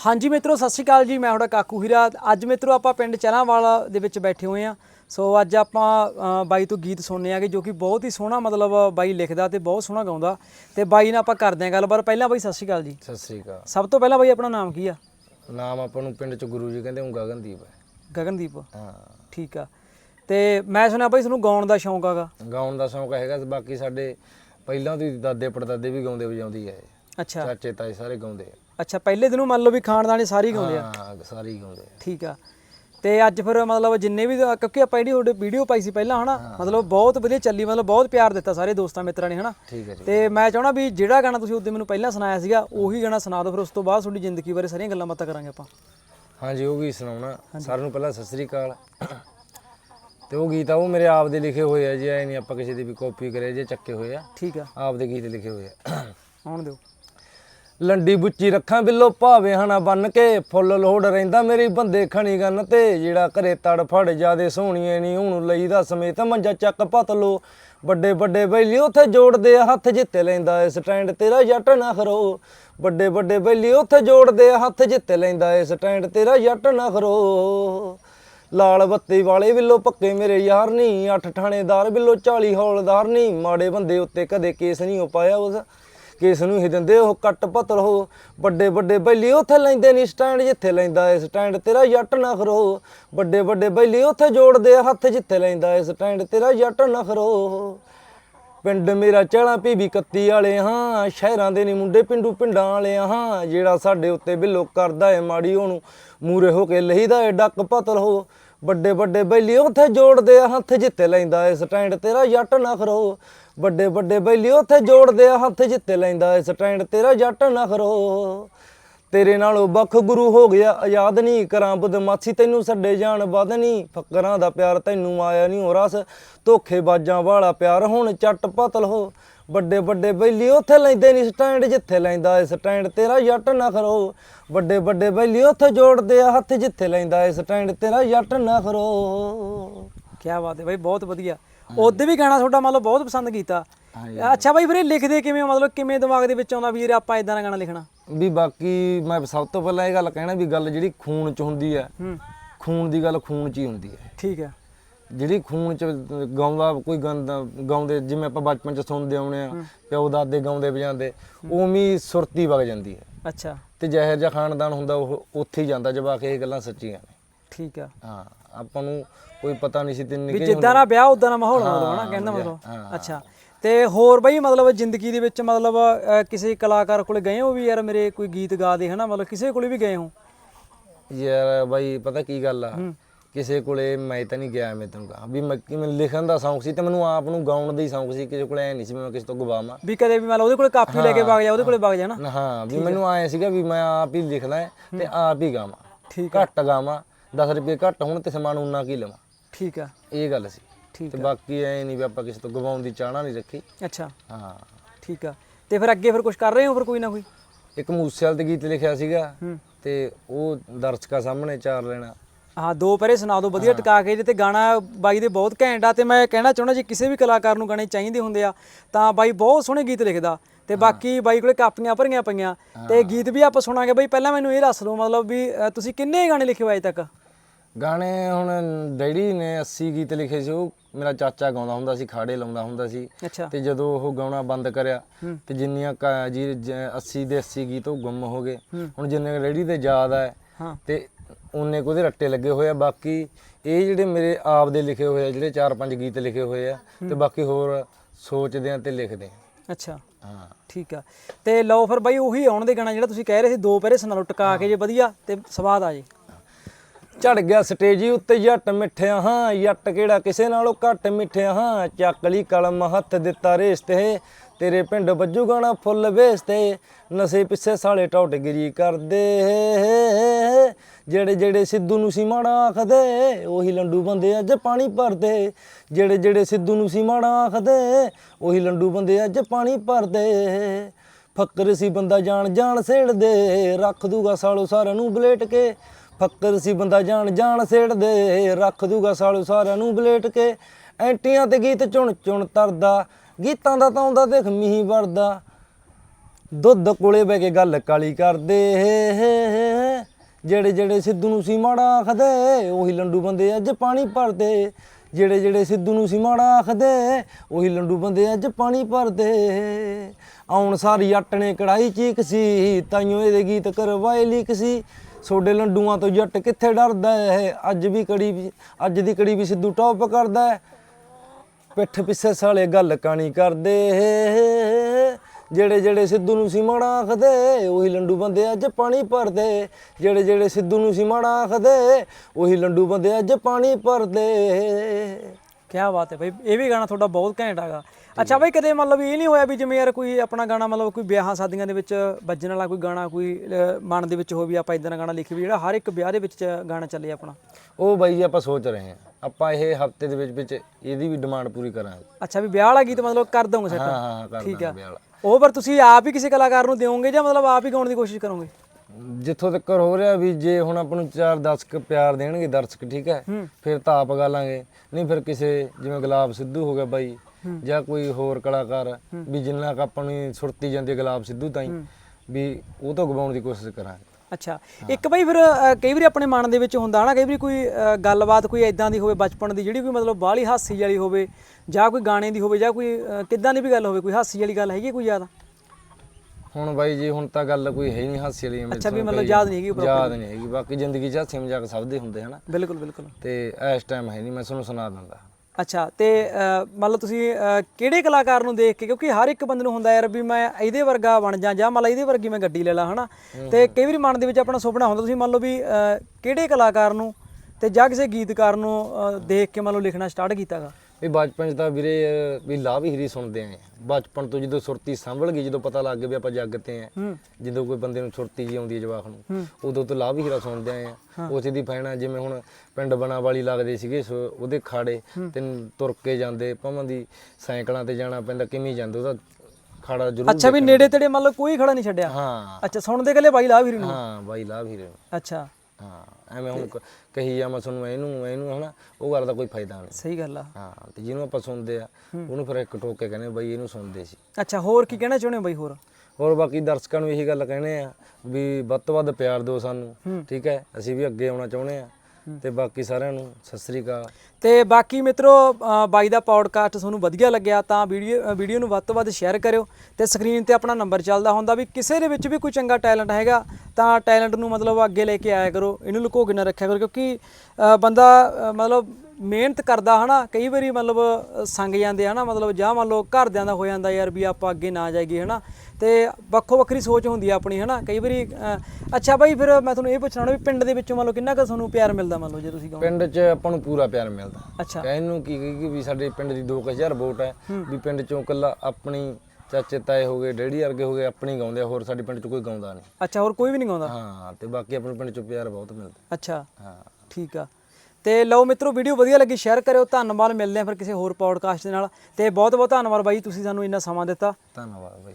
ਹਾਂਜੀ ਮਿੱਤਰੋ ਸਤਿ ਸ਼੍ਰੀ ਅਕਾਲ ਜੀ ਮੈਂ ਤੁਹਾਡਾ ਕਾਕੂ ਹੀਰਾ। ਅੱਜ ਮਿੱਤਰੋ ਆਪਾਂ ਪਿੰਡ ਚਲਾਂਵਾਲਾ ਦੇ ਵਿੱਚ ਬੈਠੇ ਹੋਏ ਆ ਸੋ ਅੱਜ ਆਪਾਂ ਬਾਈ ਤੋਂ ਗੀਤ ਸੁਣਨੇ ਆਗੇ ਜੋ ਕਿ ਬਹੁਤ ਹੀ ਸੋਹਣਾ ਮਤਲਬ ਬਾਈ ਲਿਖਦਾ ਤੇ ਬਹੁਤ ਸੋਹਣਾ ਗਾਉਂਦਾ। ਤੇ ਬਾਈ ਨਾਲ ਆਪਾਂ ਕਰਦੇ ਆਂ ਗੱਲਬਾਤ। ਪਹਿਲਾਂ ਬਾਈ ਸਤਿ ਸ਼੍ਰੀ ਅਕਾਲ ਜੀ। ਸਤਿ ਸ੍ਰੀ ਅਕਾਲ। ਸਭ ਤੋਂ ਪਹਿਲਾਂ ਬਾਈ ਆਪਣਾ ਨਾਮ ਕੀ ਆ? ਨਾਮ ਆਪਾਂ ਨੂੰ ਪਿੰਡ ਚ ਗੁਰੂ ਜੀ ਕਹਿੰਦੇ ਉਹ ਗਗਨਦੀਪ ਹੈ। ਗਗਨਦੀਪ। ਹਾਂ। ਠੀਕ ਆ। ਤੇ ਮੈਂ ਸੁਣਿਆ ਬਾਈ ਤੁਹਾਨੂੰ ਗਾਉਣ ਦਾ ਸ਼ੌਂਕ ਆਗਾ? ਗਾਉਣ ਦਾ ਸ਼ੌਂਕ ਹੈਗਾ ਬਾਕੀ ਸਾਡੇ ਪਹਿਲਾਂ ਤੋਂ ਦਾਦੇ ਪੜਦਾਦੇ ਵੀ ਗਾਉਂਦੇ ਵਜਾਉਂਦੀ ਹੈ ਅੱਛਾ। ਚਾਚੇ ਤਾਏ ਸਾਰੇ ਗਾਉਂਦੇ ਆ। ਅੱਛਾ ਪਹਿਲੇ ਦਿਨੋਂ ਮੰਨ ਲਓ ਵੀ ਖਾਨਦਾਨੀ ਸਾਰੇ ਗਾਉਂਦੇ ਆ। ਹਾਂ ਸਾਰੇ ਹੀ ਗਾਉਂਦੇ ਆ। ਠੀਕ ਆ। ਤੇ ਅੱਜ ਫਿਰ ਮਤਲਬ ਜਿੰਨੇ ਵੀ ਕਿਉਂਕਿ ਆਪਾਂ ਜਿਹੜੀ ਤੁਹਾਡੇ ਵੀਡੀਓ ਪਾਈ ਸੀ ਪਹਿਲਾਂ ਹਨਾ ਮਤਲਬ ਬਹੁਤ ਵਧੀਆ ਚੱਲੀ ਮਤਲਬ ਬਹੁਤ ਪਿਆਰ ਦਿੱਤਾ ਸਾਰੇ ਦੋਸਤਾਂ ਮਿੱਤਰਾਂ ਨੇ ਹਨਾ। ਠੀਕ ਹੈ ਜੀ। ਤੇ ਮੈਂ ਚਾਹਣਾ ਵੀ ਜਿਹੜਾ ਗਾਣਾ ਤੁਸੀਂ ਉਦੋਂ ਮੈਨੂੰ ਪਹਿਲਾਂ ਸੁਣਾਇਆ ਸੀਗਾ ਉਹੀ ਗਾਣਾ ਸੁਣਾ ਦਿਓ ਫਿਰ ਉਸ ਤੋਂ ਬਾਅਦ ਤੁਹਾਡੀ ਜ਼ਿੰਦਗੀ ਬਾਰੇ ਸਾਰੀਆਂ ਗੱਲਾਂ ਬਾਤਾਂ ਕਰਾਂਗੇ ਆਪਾਂ। ਹਾਂਜੀ ਉਹ ਵੀ ਸੁਣਾਉਣਾ। ਸਾਰਿਆਂ ਨੂੰ ਪਹਿਲਾਂ ਸਤਿ ਸ੍ਰੀ ਅਕਾਲ। ਤੇ ਉਹ ਗੀਤ ਆ ਉਹ ਮੇਰੇ ਆਪ ਦੇ ਲਿਖੇ ਹੋਏ ਆ ਜੀ ਐ ਨਹੀਂ ਆਪਾਂ ਕਿਸੇ ਦੀ ਵੀ ਕਾਪੀ ਕਰੇ ਜੇ ਚੱਕੇ ਹੋਏ ਆ। ਠੀਕ ਆ। ਆਪ ਦੇ ਗੀਤ ਲਿਖੇ ਹੋਏ ਆ। ਆਉਣ ਦਿਓ। ਲੰਡੀ ਬੁੱਚੀ ਰੱਖਾਂ ਬਿੱਲੋ ਭਾਵੇਂ ਹਣਾ ਬੰਨ ਕੇ। ਫੁੱਲ ਲੋੜ ਰਹਿੰਦਾ ਮੇਰੀ ਬੰਦੇ ਖਣੀ ਗੰਨ ਤੇ। ਜਿਹੜਾ ਘਰੇ ਤੜ ਫੜ ਜਾਦੇ ਸੋਹਣੀਏ ਨਹੀਂ ਹੁਣ ਲਈਦਾ ਸਮੇਤ ਮੰਜਾ ਚੱਕ ਪਤ ਲੋ। ਵੱਡੇ ਵੱਡੇ ਬੈਲੀ ਉੱਥੇ ਜੋੜਦੇ ਆ, ਹੱਥ ਜਿੱਤੇ ਲੈਂਦਾ ਏ ਸਟੈਂਡ ਤੇਰਾ ਜੱਟ ਨਾ ਖਰੋ। ਵੱਡੇ ਵੱਡੇ ਬੈਲੀ ਉੱਥੇ ਜੋੜਦੇ ਆ, ਹੱਥ ਜਿੱਤੇ ਲੈਂਦਾ ਏ ਸਟੈਂਡ ਤੇਰਾ ਜੱਟ ਨਾ ਖਰੋ। ਲਾਲ ਬੱਤੀ ਵਾਲੇ ਬਿੱਲੋ ਪੱਕੇ ਮੇਰੇ ਯਾਰ ਨਹੀਂ ਅੱਠ ਥਾਣੇਦਾਰ ਬਿੱਲੋ 40 ਹੌਲਦਾਰ ਨਹੀਂ ਮਾੜੇ ਬੰਦੇ ਉੱਤੇ ਕਦੇ ਕੇਸ ਨਹੀਂ ਹੋ ਪਾਇਆ ਉਸ। ਕਿਸ ਨੂੰ ਹੀ ਦਿੰਦੇ, ਉਹ ਕੱਟ ਪਤਲ ਹੋ। ਵੱਡੇ ਵੱਡੇ ਬੈਲੀ ਉੱਥੇ ਲੈਂਦੇ ਨਹੀਂ ਸਟੈਂਡ ਜਿੱਥੇ ਲੈਂਦਾ ਏ ਸਟੈਂਡ, ਤੇਰਾ ਜੱਟ ਨਖਰੋ ਵੱਡੇ ਵੱਡੇ ਬੈਲੀ ਉੱਥੇ ਜੋੜਦੇ ਆ ਹੱਥ ਜਿੱਥੇ ਲੈਂਦਾ ਏ ਸਟੈਂਡ, ਤੇਰਾ ਜੱਟ ਨਖਰੋ ਪਿੰਡ ਮੇਰਾ ਚਹਿਲਾ ਪੀਬੀ ਕੱਤੀ ਵਾਲੇ ਹਾਂ, ਸ਼ਹਿਰਾਂ ਦੇ ਨਹੀਂ ਮੁੰਡੇ ਪਿੰਡੂ ਪਿੰਡਾਂ ਵਾਲੇ ਹਾਂ। ਜਿਹੜਾ ਸਾਡੇ ਉੱਤੇ ਬਿੱਲੋ ਕਰਦਾ ਏ ਮਾੜੀ ਉਹਨੂੰ ਮੂਰੇ ਹੋ ਕੇ ਲਹੀਦਾ ਏ ਡੱਕ ਪਤਲ ਹੋ। ਵੱਡੇ ਵੱਡੇ ਬੈਲੀ ਉੱਥੇ ਜੋੜਦੇ ਆ, ਹੱਥ ਜਿੱਤੇ ਲੈਂਦਾ ਏ ਸਟੈਂਡ, ਤੇਰਾ ਜੱਟ ਨਖਰੋ ਵੱਡੇ ਵੱਡੇ ਬੈਲੀ ਉੱਥੇ ਜੋੜਦੇ ਆ, ਹੱਥ ਜਿੱਤੇ ਲੈਂਦਾ ਏ ਸਟੈਂਡ, ਤੇਰਾ ਜੱਟ ਨਾ ਤੇਰੇ ਨਾਲੋਂ ਬਖ ਗੁਰੂ ਹੋ ਗਿਆ, ਆਜ਼ਾਦ ਨਹੀਂ ਕਰਾਂ ਬਦਮਾਸ਼ੀ ਤੈਨੂੰ ਛੱਡੇ ਜਾਣ ਵਧ ਨਹੀਂ ਫੱਕਰਾਂ ਦਾ ਪਿਆਰ ਤੈਨੂੰ ਆਇਆ ਨਹੀਂ ਹੋ ਰਸ ਧੋਖੇ ਬਾਜਾਂ ਵਾਲਾ ਪਿਆਰ ਹੁਣ ਚੱਟ ਪਤਲ ਹੋ। ਵੱਡੇ ਵੱਡੇ ਬੈਲੀ ਉੱਥੇ ਲੈਂਦੇ ਨਹੀਂ ਸਟੈਂਡ ਜਿੱਥੇ ਲੈਂਦਾ ਏ ਸਟੈਂਡ ਤੇਰਾ ਜੱਟ ਨਾ ਖਰੋ। ਵੱਡੇ ਵੱਡੇ ਬੈਲੀ ਉੱਥੇ ਜੋੜਦੇ ਆ ਹੱਥ ਜਿੱਥੇ ਲੈਂਦਾ ਏ ਸਟੈਂਡ ਤੇਰਾ ਜੱਟ ਨਾ ਖਰੋ। ਕੀ ਬਾਤ ਹੈ ਬਾਈ ਬਹੁਤ ਵਧੀਆ। ਉਹਦੇ ਵੀ ਗਾਣਾ ਤੁਹਾਡਾ ਮਤਲਬ ਬਹੁਤ ਪਸੰਦ ਕੀਤਾ। ਅੱਛਾ ਬਾਈ ਇਹ ਲਿਖਦੇ ਕਿਵੇਂ? ਮਤਲਬ ਕਿਵੇਂ ਦਿਮਾਗ ਦੇ ਵਿੱਚ ਆਉਂਦਾ ਵੀਰ ਆਪਾਂ ਇਦਾਂ ਦਾ ਗਾਣਾ ਲਿਖਣਾ? ਵੀ ਬਾਕੀ ਮੈਂ ਸਭ ਤੋਂ ਪਹਿਲਾਂ ਇਹ ਗੱਲ ਕਹਿਣਾ ਵੀ ਗੱਲ ਜਿਹੜੀ ਖੂਨ ਚ ਹੁੰਦੀ ਹੂੰ। ਖੂਨ ਦੀ ਗੱਲ ਖੂਨ ਚ ਹੀ ਹੁੰਦੀ ਹੈ ਠੀਕ ਹੈ ਜਿਹੜੀ ਖੂਨ ਚ ਗਾਉਂਦਾ ਕੋਈ ਗੰਦਾ ਗਾਉਂਦੇ ਜਿਵੇਂ ਆਪਾਂ ਬਚਪਨ ਚ ਸੁਣਦੇ ਆਉਣੇ ਆ ਪਿਓ ਦਾਦੇ ਗਾਉਂਦੇ ਵਜਾਉਂਦੇ ਉਵੇਂ ਸੁਰਤੀ ਵਗ ਜਾਂਦੀ ਹੈ। ਅੱਛਾ। ਤੇ ਜ਼ਹਿਰ ਜਿਹਾ ਖਾਨਦਾਨ ਹੁੰਦਾ ਉਹ ਉੱਥੇ ਹੀ ਜਾਂਦਾ ਜਵਾਕ ਇਹ ਗੱਲਾਂ ਸੱਚੀਆਂ ਨੇ। ਠੀਕ ਆ। ਹਾਂ ਆਪਾਂ ਨੂੰ ਕੋਈ ਪਤਾ ਨਹੀਂ ਸੀ ਤਿੰਨ ਵੀ ਨਿੱਕੇ ਜਿੱਦਾਂ ਦਾ ਵਿਆਹ ਉਦਾਂ ਦਾ ਮਾਹੌਲ ਹੁੰਦਾ ਹਨਾ ਕਹਿੰਦਾ ਮਤਲਬ। ਅੱਛਾ। ਤੇ ਹੋਰ ਬਈ ਮਤਲਬ ਜ਼ਿੰਦਗੀ ਦੇ ਵਿੱਚ ਮਤਲਬ ਕਿਸੇ ਕਲਾਕਾਰ ਕੋਲੇ ਗਏ ਹੋ ਵੀ ਯਾਰ ਮੇਰੇ ਕੋਈ ਗੀਤ ਗਾ ਦੇ ਹਨਾ ਮਤਲਬ ਕਿਸੇ ਕੋਲੇ ਵੀ ਗਏ ਹੋ? ਯਾਰ ਬਾਈ ਪਤਾ ਕੀ ਗੱਲ ਆ? ਕਿਸੇ ਕੋਲੇ ਮੈਂ ਤਾਂ ਨਹੀਂ ਗਿਆ ਮੈਂ ਤੈਨੂੰ ਕਹਾਂ। ਵੀ ਮੈਂ ਕਿ ਮੈਨੂੰ ਲਿਖਣ ਦਾ ਸ਼ੌਂਕ ਸੀ ਤੇ ਮੈਨੂੰ ਆਪ ਨੂੰ ਗਾਉਣ ਦਾ ਹੀ ਸ਼ੌਂਕ ਸੀ ਕਿਸੇ ਕੋਲੇ ਐ ਨਹੀਂ ਸੀ ਵੀ ਮੈਂ ਕਿਸੇ ਤੋਂ ਗਵਾਵਾਂ। ਵੀ ਕਦੇ ਵੀ ਮਤਲਬ ਉਹਦੇ ਕੋਲੇ ਕਾਪੀ ਲੈ ਕੇ ਵਗ ਜਾ ਉਹਦੇ ਕੋਲੇ ਵਗ ਜਾ ਨਾ। ਹਾਂ ਵੀ ਮੈਨੂੰ ਆਏ ਸੀਗਾ ਵੀ ਮੈਂ ਆਪ ਹੀ ਲਿਖਣਾ ਹੈ ਤੇ ਆਪ ਹੀ ਗਾਵਾਂ। ਠੀਕ ਘੱਟ ਗਾਵਾਂ 10 ਰੁਪਏ ਘੱਟ ਹੋਣ ਤੇ ਸਮਾਨ ਉਨਾ ਕੀ ਲਵਾਂ। ਠੀਕ ਆ ਇਹ ਗੱਲ ਸੀ। ਠੀਕ ਤੇ ਬਾਕੀ ਐ ਨਹੀਂ ਵੀ ਆਪਾਂ ਕਿਸੇ ਤੋਂ ਗਵਾਉਣ ਦੀ ਚਾਹਨਾ ਨਹੀਂ ਰੱਖੀ। ਅੱਛਾ। ਹਾਂ। ਠੀਕ ਆ ਤੇ ਫਿਰ ਅੱਗੇ ਫਿਰ ਕੁਝ ਕਰ ਰਹੇ ਹੋ ਫਿਰ ਕੋਈ ਨਾ ਕੋਈ? ਇੱਕ ਮੂਸੇਵਾਲ ਤੇ ਗੀਤ ਲਿਖਿਆ ਸੀਗਾ ਹੂੰ। ਤੇ ਉਹ ਦਰਸ਼ਕਾਂ ਸਾਹਮਣੇ ਚਾਰ ਲੈਣਾ। ਹਾਂ ਦੋ ਪਰੇ ਸੁਣਾ ਦਿਓ ਵਧੀਆ ਟਿਕਾ ਕੇ ਤੇ ਗਾਣਾ ਬਾਈ ਦੇ ਬਹੁਤ ਘੈਂਟ ਆ ਤੇ ਮੈਂ ਕਹਿਣਾ ਚਾਹੁੰਦਾ ਜੇ ਕਿਸੇ ਵੀ ਕਲਾਕਾਰ ਨੂੰ ਗਾਣੇ ਚਾਹੀਦੇ ਹੁੰਦੇ ਆ ਤਾਂ ਬਾਈ ਬਹੁਤ ਸੋਹਣੇ ਗੀਤ ਲਿਖਦਾ ਤੇ ਬਾਕੀ ਬਾਈ ਕੋਲੇ ਕਾਪੀਆਂ ਭਰੀਆਂ ਪਈਆਂ ਤੇ ਗੀਤ ਵੀ ਆਪਾਂ ਸੁਣਾਂਗੇ। ਬਾਈ ਪਹਿਲਾਂ ਮੈਨੂੰ ਇਹ ਦੱਸ ਦਿਓ ਮਤਲਬ ਵੀ ਅ, ਤੁਸੀਂ ਕਿੰਨੇ ਗਾਣੇ ਲਿਖੇ ਹੋਏ ਅਜੇ ਤੱਕ? ਗਾਣੇ ਹੁਣ ਡੈਡੀ ਨੇ 80 ਗੀਤ ਲਿਖੇ ਸੀ ਉਹ ਮੇਰਾ ਚਾਚਾ ਗਾਉਂਦਾ ਹੁੰਦਾ ਸੀ ਖਾੜੇ ਲਾਉਂਦਾ ਹੁੰਦਾ ਸੀ। ਅੱਛਾ। ਤੇ ਜਦੋਂ ਉਹ ਗਾਉਣਾ ਬੰਦ ਕਰਿਆ ਤੇ ਜਿੰਨੀਆਂ ਕ- ਜੀ ਜ- 80 ਦੇ 80 ਗੀਤ ਉਹ ਗੁੰਮ ਹੋ ਗਏ। ਹੁਣ ਜਿੰਨੇ ਰੈਡੀ ਤੇ ਯਾਦ ਆ ਹਾਂ। ਤੇ ਉਹਨੇ ਕੋਦੇ ਰੱਟੇ ਲੱਗੇ ਹੋਏ ਆ ਬਾਕੀ ਇਹ ਜਿਹੜੇ ਮੇਰੇ ਆਪ ਦੇ ਲਿਖੇ ਹੋਏ ਆ ਜਿਹੜੇ 4-5 ਗੀਤ ਲਿਖੇ ਹੋਏ ਆ ਤੇ ਬਾਕੀ ਹੋਰ ਸੋਚਦੇ ਆ ਤੇ ਲਿਖਦੇ ਆ। ਅੱਛਾ। ਹਾਂ। ਠੀਕ ਆ। ਤੇ ਲਓ ਫਿਰ ਬਾਈ ਉਹੀ ਆਉਣ ਦੇ ਗਾਣਾ ਜਿਹੜਾ ਤੁਸੀਂ ਕਹਿ ਰਹੇ ਸੀ ਦੋ ਪਰੇ ਸੁਣਾ ਲਓ ਟਿਕਾ ਕੇ ਜੇ ਵਧੀਆ ਤੇ ਸਵਾਦ ਆ ਜੇ। ਝੜ ਗਿਆ ਸਟੇਜੀ ਉੱਤੇ ਜੱਟ ਮਿੱਠਿਆ ਹਾਂ ਜੱਟ ਕਿਹੜਾ ਕਿਸੇ ਨਾਲੋਂ ਘੱਟ ਮਿੱਠਿਆ ਹਾਂ ਚੱਕ ਲਈ ਕਲਮ ਹੱਥ ਦਿੱਤਾ ਰੇਸ ਤੇ ਤੇਰੇ ਪਿੰਡ ਵੱਜੂਗਾ ਨਾ ਫੁੱਲ ਵੇਸ ਨਸੇ ਪਿੱਛੇ ਸਾਲੇ ਟੌਟ ਗਿਰੀ ਕਰਦੇ। ਜਿਹੜੇ ਜਿਹੜੇ ਸਿੱਧੂ ਨੂੰ ਸੀ ਮਾੜਾ ਆਖਦੇ, ਉਹੀ ਲੰਡੂ ਬੰਦੇ ਅੱਜ ਪਾਣੀ ਭਰਦੇ। ਜਿਹੜੇ ਜਿਹੜੇ ਸਿੱਧੂ ਨੂੰ ਸੀ ਮਾੜਾ ਆਖਦੇ, ਉਹੀ ਲੰਡੂ ਬੰਦੇ ਅੱਜ ਪਾਣੀ ਭਰਦੇ। ਫੱਕਰ ਸੀ ਬੰਦਾ ਜਾਣ ਜਾਣ ਸੇੜਦੇ, ਰੱਖ ਦੂਗਾ ਸਾਲੋ ਸਾਰਿਆਂ ਨੂੰ ਬਲੇਟ ਕੇ। ਫੱਕਰ ਸੀ ਬੰਦਾ ਜਾਣ ਜਾਣ ਸੇੜਦੇ, ਰੱਖ ਦੂਗਾ ਸਾਲੋ ਸਾਰਿਆਂ ਨੂੰ ਬਲੇਟ ਕੇ। ਐਂਟੀਆਂ ਤੇ ਗੀਤ ਚੁਣ ਚੁਣ ਤਰਦਾ ਗੀਤਾਂ ਦਾ ਤਾਂ ਆਉਂਦਾ ਦੇਖ ਮੀਂਹ ਵਰਦਾ। ਦੁੱਧ ਕੋਲੇ ਬਹਿ ਕੇ ਗੱਲ ਕਾਲੀ ਕਰਦੇ। ਜਿਹੜੇ ਜਿਹੜੇ ਸਿੱਧੂ ਨੂੰ ਸੀ ਮਾੜਾ ਆਖਦੇ, ਉਹੀ ਲੰਡੂ ਬੰਦੇ ਅੱਜ ਪਾਣੀ ਭਰਦੇ। ਜਿਹੜੇ ਜਿਹੜੇ ਸਿੱਧੂ ਨੂੰ ਸੀ ਮਾੜਾ ਆਖਦੇ, ਉਹੀ ਲੰਡੂ ਬੰਦੇ ਅੱਜ ਪਾਣੀ ਭਰਦੇ। ਆਉਣ ਸਾਰੀ ਅੱਟ ਨੇ ਕੜਾਈ ਚੀਕ ਸੀ, ਤਾਈਓ ਇਹਦੇ ਗੀਤ ਕਰਵਾਏ ਲੀਕ ਸੀ। ਸੋਡੇ ਲੰਡੂਆਂ ਤੋਂ ਜੱਟ ਕਿੱਥੇ ਡਰਦਾ ਹੈ? ਅੱਜ ਵੀ ਕੜੀ ਵੀ- ਅੱਜ ਦੀ ਕੜੀ ਵੀ ਸਿੱਧੂ ਟੌਪ ਕਰਦਾ ਹੈ। ਪਿੱਠ ਪਿੱਛੇ ਸਾਲੇ ਗੱਲ ਕਾਣੀ ਕਰਦੇ ਜਿਹੜੇ ਜਿਹੜੇ ਸਿੱਧੂ ਨੂੰ ਸੀ ਮਾੜਾ ਆਖਦੇ ਉਹੀ ਲੰਡੂ ਬੰਦੇ ਅੱਜ ਪਾਣੀ ਭਰਦੇ। ਜਿਹੜੇ ਜਿਹੜੇ ਸਿੱਧੂ ਨੂੰ ਸੀ ਮਾੜਾ ਆਖਦੇ ਉਹੀ ਲੰਡੂ ਬੰਦੇ ਅੱਜ ਪਾਣੀ ਭਰਦੇ। ਕੀ ਬਾਤ ਹੈ ਬਈ ਇਹ ਵੀ ਗਾਣਾ ਤੁਹਾਡਾ ਬਹੁਤ ਘੈਂਟ ਹੈਗਾ। ਅੱਛਾ ਬਈ ਕਦੇ ਮਤਲਬ ਇਹ ਨਹੀਂ ਹੋਇਆ ਵੀ ਜਿਵੇਂ ਯਾਰ ਕੋਈ ਆਪਣਾ ਗਾਣਾ ਮਤਲਬ ਕੋਈ ਵਿਆਹਾਂ ਸ਼ਾਦੀਆਂ ਦੇ ਵਿੱਚ ਵੱਜਣ ਵਾਲਾ ਕੋਈ ਗਾਣਾ ਕੋਈ ਮਨ ਦੇ ਵਿੱਚ ਹੋਵੇ ਵੀ ਆਪਾਂ ਇਦਾਂ ਦਾ ਗਾਣਾ ਲਿਖੀ ਵੀ ਜਿਹੜਾ ਹਰ ਇੱਕ ਵਿਆਹ ਦੇ ਵਿੱਚ ਗਾਣਾ ਚੱਲੇ ਆਪਣਾ? ਉਹ ਬਾਈ ਜੀ ਆਪਾਂ ਸੋਚ ਰਹੇ ਹਾਂ। ਆਪਾਂ ਇਹ ਹਫ਼ਤੇ ਦੇ ਵਿੱਚ ਵਿੱਚ ਇਹਦੀ ਵੀ ਡਿਮਾਂਡ ਪੂਰੀ ਕਰਾਂਗੇ। ਅੱਛਾ ਵੀ ਵਿਆਹ ਵਾਲਾ ਗੀਤ ਮਤਲਬ ਕਰ ਦੋਗੇ ਹਾਂ ਸੈੱਟ ਹਾਂ ਹਾਂ ਕਰ ਠੀਕ ਆ। ਦਾਂਗੇ ਵਿਆਹ ਵਾਲਾ। ਉਹ ਪਰ ਤੁਸੀਂ ਆਪ ਹੀ ਕਿਸੇ ਕਲਾਕਾਰ ਨੂੰ ਦਿਓਗੇ ਜਾਂ ਮਤਲਬ ਆਪ ਹੀ ਗਾਉਣ ਦੀ ਕੋਸ਼ਿਸ਼ ਕਰੋਗੇ? ਜਿੱਥੋਂ ਤੱਕ ਹੋ ਰਿਹਾ ਵੀ ਜੇ ਹੁਣ ਆਪਾਂ ਨੂੰ ਚਾਰ ਦਰਸ਼ਕ ਪਿਆਰ ਦੇਣਗੇ ਦਰਸ਼ਕ ਠੀਕ ਹੈ ਫਿਰ ਤਾਂ ਆਪ ਗਾ ਲਾਂਗੇ। ਨਹੀਂ ਫਿਰ ਕਿਸੇ ਜਿਵੇਂ ਗੁਲਾਬ ਸਿੱਧੂ ਹੋ ਗਿਆ ਬਾਈ ਜਾਂ ਕੋਈ ਹੋਰ ਕਲਾਕਾਰ ਵੀ ਜਿੰਨਾ ਕੁ ਆਪਾਂ ਨੂੰ ਸੁਰਤੀ ਜਾਂਦੀ ਹੈ ਗੁਲਾਬ ਸਿੱਧੂ ਤਾਈਂ ਵੀ ਉਹ ਤੋਂ ਗਵਾਉਣ ਦੀ ਕੋਸ਼ਿਸ਼ ਕਰਾਂਗੇ। ਅੱਛਾ। ਇੱਕ ਬਈ ਫਿਰ ਕਈ ਵਾਰੀ ਆਪਣੇ ਮਨ ਦੇ ਵਿੱਚ ਹੁੰਦਾ ਨਾ ਕਈ ਵਾਰੀ ਕੋਈ ਗੱਲਬਾਤ ਕੋਈ ਐਦਾਂ ਦੀ ਹੋਵੇ ਬਚਪਨ ਦੀ ਜਿਹੜੀ ਕੋਈ ਮਤਲਬ ਬਾਹਲੀ ਹਾਸੀ ਵਾਲੀ ਹੋਵੇ ਜਾਂ ਕੋਈ ਗਾਣੇ ਦੀ ਹੋਵੇ ਜਾਂ ਕੋਈ ਕਿੱਦਾਂ ਦੀ ਵੀ ਗੱਲ ਹੋਵੇ ਕੋਈ ਹਾਸੀ ਵਾਲੀ ਗੱਲ ਹੈਗੀ ਕੋਈ ਜ਼ਿਆਦਾ? ਹੁਣ ਬਾਈ ਜੀ ਹੁਣ ਤਾਂ ਗੱਲ ਕੋਈ ਹੈ ਹੀ ਨਹੀਂ ਹਾਸੀ ਵਾਲੀ ਅੱਛਾ ਵੀ ਮਤਲਬ ਯਾਦ ਨਹੀਂ ਹੈਗੀ ਯਾਦ ਨਹੀਂ ਹੈਗੀ ਬਾਕੀ ਜ਼ਿੰਦਗੀ 'ਚ ਹਾਸੇ ਮਜ਼ਾਕ ਸਭ ਦੇ ਹੁੰਦੇ ਹਨਾ। ਬਿਲਕੁਲ ਬਿਲਕੁਲ। ਤੇ ਇਸ ਟਾਈਮ ਹੈ ਨਹੀਂ ਮੈਂ ਤੁਹਾਨੂੰ ਸੁਣਾ ਦਿੰਦਾ। ਅੱਛਾ ਤੇ ਅਹ, ਮਤਲਬ ਤੁਸੀਂ ਕਿਹੜੇ ਕਲਾਕਾਰ ਨੂੰ ਦੇਖ ਕੇ ਕਿਉਂਕਿ ਹਰ ਇੱਕ ਬੰਦੇ ਨੂੰ ਹੁੰਦਾ ਯਾਰ ਵੀ ਮੈਂ ਇਹਦੇ ਵਰਗਾ ਬਣ ਜਾ ਜਾਂ ਮਤਲਬ ਇਹਦੇ ਵਰਗੀ ਮੈਂ ਗੱਡੀ ਲੈ ਲਾ ਹਨਾ? ਤੇ ਕਈ ਵਾਰੀ ਮਨ ਦੇ ਵਿੱਚ ਆਪਣਾ ਸੁਪਨਾ ਹੁੰਦਾ ਤੁਸੀਂ ਮੰਨ ਲਓ ਵੀ ਕਿਹੜੇ ਕਲਾਕਾਰ ਨੂੰ ਤੇ ਜਾਂ ਕਿਸੇ ਗੀਤਕਾਰ ਨੂੰ ਦੇਖ ਕੇ ਮੰਨ ਲਓ ਲਿਖਣਾ ਸਟਾਰਟ ਕੀਤਾਗਾ? ਵੀ ਬਚਪਨ 'ਚ ਤਾਂ ਵੀਰੇ ਵੀ ਲਾਭ ਹੀਰੀ ਸੁਣਦੇ ਆਂ। ਬਚਪਨ ਤੋਂ ਜਦੋਂ ਸੁਰਤੀ ਸੰਭਲ ਗਈ ਜਦੋਂ ਪਤਾ ਲੱਗ ਗਿਆ ਵੀ ਆਪਾਂ ਜੱਗਤੇ ਆਂ। ਹੂੰ। ਜਦੋਂ ਕੋਈ ਬੰਦੇ ਨੂੰ ਸੁਰਤੀ ਜੀ ਆਉਂਦੀ ਹੈ ਜਵਾਖ ਨੂੰ ਉਦੋਂ ਤੋਂ ਲਾਭ ਹੀਰਾ ਸੁਣਦੇ ਆਏ ਆ ਉਸੇ ਦੀ ਫੈਣਾ ਜਿਵੇਂ ਹੁਣ ਪਿੰਡ ਬਣਾ ਵਾਲੀ ਲੱਗਦੇ ਸੀਗੇ ਸੋ ਉਹਦੇ ਖਾੜੇ ਤੇ ਤੁਰ ਕੇ ਜਾਂਦੇ ਭਾਵੇਂ ਦੀ ਸਾਈਕਲਾਂ ਤੇ ਜਾਣਾ ਪੈਂਦਾ ਕਿਵੇਂ ਜਾਂਦੇ ਉਹਦਾ ਖਾੜਾ ਜ਼ਰੂਰ ਅੱਛਾ ਵੀ ਨੇੜੇ ਤੇੜੇ ਮੰਨ ਲਓ ਕੋਈ ਖੜਾ ਨਹੀਂ ਛੱਡਿਆ। ਹਾਂ। ਅੱਛਾ ਸੁਣਦੇ ਕੱਲੇ ਬਾਈ ਲਾਭ ਵੀਰ ਨੂੰ? ਹਾਂ ਬਾਈ ਲਾਭ ਹੀਰੇ। ਅੱਛਾ। ਹਾਂ ਐਵੇਂ ਹੁਣ ਕ- ਕਹੀ ਜਾ ਮੈਂ ਤੁਹਾਨੂੰ ਇਹਨੂੰ ਇਹਨੂੰ ਹਨਾ ਉਹ ਗੱਲ ਦਾ ਕੋਈ ਫਾਇਦਾ ਨਹੀਂ। ਸਹੀ ਗੱਲ ਆ। ਹਾਂ ਤੇ ਜਿਹਨੂੰ ਆਪਾਂ ਸੁਣਦੇ ਆ ਉਹਨੂੰ ਫਿਰ ਇੱਕ ਟੋਕ ਕੇ ਕਹਿੰਦੇ ਬਾਈ ਇਹਨੂੰ ਸੁਣਦੇ ਸੀ। ਅੱਛਾ ਹੋਰ ਕੀ ਕਹਿਣਾ ਚਾਹੁੰਦੇ ਹੋ ਬਾਈ ਹੋਰ? ਹੋਰ ਬਾਕੀ ਦਰਸ਼ਕਾਂ ਨੂੰ ਇਹੀ ਗੱਲ ਕਹਿੰਦੇ ਆ ਵੀ ਵੱਧ ਤੋਂ ਵੱਧ ਪਿਆਰ ਦਿਓ ਸਾਨੂੰ ਠੀਕ ਹੈ? ਅਸੀਂ ਵੀ ਅੱਗੇ ਆਉਣਾ ਚਾਹੁੰਦੇ ਆ। ਤੇ ਬਾਕੀ ਸਾਰਿਆਂ ਨੂੰ ਸਤਿ ਸ੍ਰੀ ਅਕਾਲ। ਤੇ ਬਾਕੀ ਮਿੱਤਰੋ ਬਾਈ ਦਾ ਪੌਡਕਾਸਟ ਤੁਹਾਨੂੰ ਵਧੀਆ ਲੱਗਿਆ ਤਾਂ ਵੀਡੀਓ ਵੀਡੀਓ ਨੂੰ ਵੱਧ ਤੋਂ ਵੱਧ ਸ਼ੇਅਰ ਕਰਿਓ ਤੇ ਸਕਰੀਨ ਤੇ ਆਪਣਾ ਨੰਬਰ ਚੱਲਦਾ ਹੁੰਦਾ ਵੀ ਕਿਸੇ ਦੇ ਵਿੱਚ ਵੀ ਕੋਈ ਚੰਗਾ ਟੈਲੈਂਟ ਹੈਗਾ ਤਾਂ ਟੈਲੈਂਟ ਨੂੰ ਮਤਲਬ ਅੱਗੇ ਲੈ ਕੇ ਆਇਆ ਕਰੋ, ਇਹਨੂੰ ਲੁਕੋ ਕੇ ਨਾ ਰੱਖਿਆ ਕਰੋ ਕਿਉਂਕਿ ਬੰਦਾ ਮਤਲਬ ਮਿਹਨਤ ਕਰਦਾ ਹਨਾ ਕਈ ਵਾਰੀ ਮਤਲਬ ਸੰਗ ਜਾਂਦੇ ਹਨਾ ਮਤਲਬ ਜਾਂ ਮੰਨ ਲਓ ਘਰਦਿਆਂ ਦਾ ਹੋ ਜਾਂਦਾ ਯਾਰ ਵੀ ਆਪਾਂ ਅੱਗੇ ਨਾ ਜਾਈਏ ਹਨਾ ਤੇ ਵੱਖੋ ਵੱਖਰੀ ਸੋਚ ਹੁੰਦੀ ਆ ਆਪਣੀ ਹਨਾ ਕਈ ਵਾਰੀ ਅੱਛਾ ਬਾਈ ਫਿਰ ਮੈਂ ਤੁਹਾਨੂੰ ਇਹ ਪੁੱਛਣਾ ਵੀ ਪਿੰਡ ਦੇ ਵਿੱਚੋਂ ਮੰਨ ਲਓ ਕਿੰਨਾ ਕੁ ਤੁਹਾਨੂੰ ਪਿਆਰ ਮਿਲਦਾ ਮੰਨ ਲਓ ਜੇ ਤੁਸੀਂ ਕਹੋ। ਪਿੰਡ 'ਚ ਆਪਾਂ ਨੂੰ ਪੂਰਾ ਪਿਆਰ ਮਿਲਦਾ। ਅੱਛਾ। ਕਹਿਣ ਨੂੰ ਕੀ ਕੀ ਵੀ ਸਾਡੇ ਪਿੰਡ ਦੀ 2000 ਵੋਟ ਹੈ ਵੀ ਪਿੰਡ 'ਚੋਂ ਇਕੱਲਾ ਆਪਣੀ ਚਾਚੇ ਤਾਏ ਹੋ ਗਏ ਡੈਡੀ ਵਰਗੇ ਹੋ ਗਏ ਆਪਣੀ ਗਾਉਂਦੇ ਹੋਰ ਸਾਡੇ ਪਿੰਡ 'ਚ ਕੋਈ ਗਾਉਂਦਾ ਨਹੀਂ। ਅੱਛਾ ਹੋਰ ਕੋਈ ਵੀ ਨਹੀਂ ਗਾਉਂਦਾ? ਹਾਂ ਤੇ ਬਾਕੀ ਆਪਣੇ ਪਿੰਡ 'ਚੋਂ ਪਿਆਰ ਬਹੁਤ ਮਿਲਦਾ। ਅੱਛਾ। ਹਾਂ। ਠੀਕ ਆ। ਤੇ ਲਓ ਮਿੱਤਰੋ ਵੀਡੀਓ ਵਧੀਆ ਲੱਗੀ ਸ਼ੇਅਰ ਕਰਿਓ, ਧੰਨਵਾਦ, ਮਿਲਦੇ ਆ ਫਿਰ ਕਿਸੇ ਹੋਰ ਪੌਡਕਾਸਟ ਦੇ ਨਾਲ। ਤੇ ਬਹੁਤ ਬਹੁਤ ਧੰਨਵਾਦ ਬਾਈ, ਤੁਸੀਂ ਸਾਨੂੰ ਇੰਨਾ ਸਮਾਂ ਦਿੱਤਾ। ਧੰਨਵਾਦ ਬਾਈ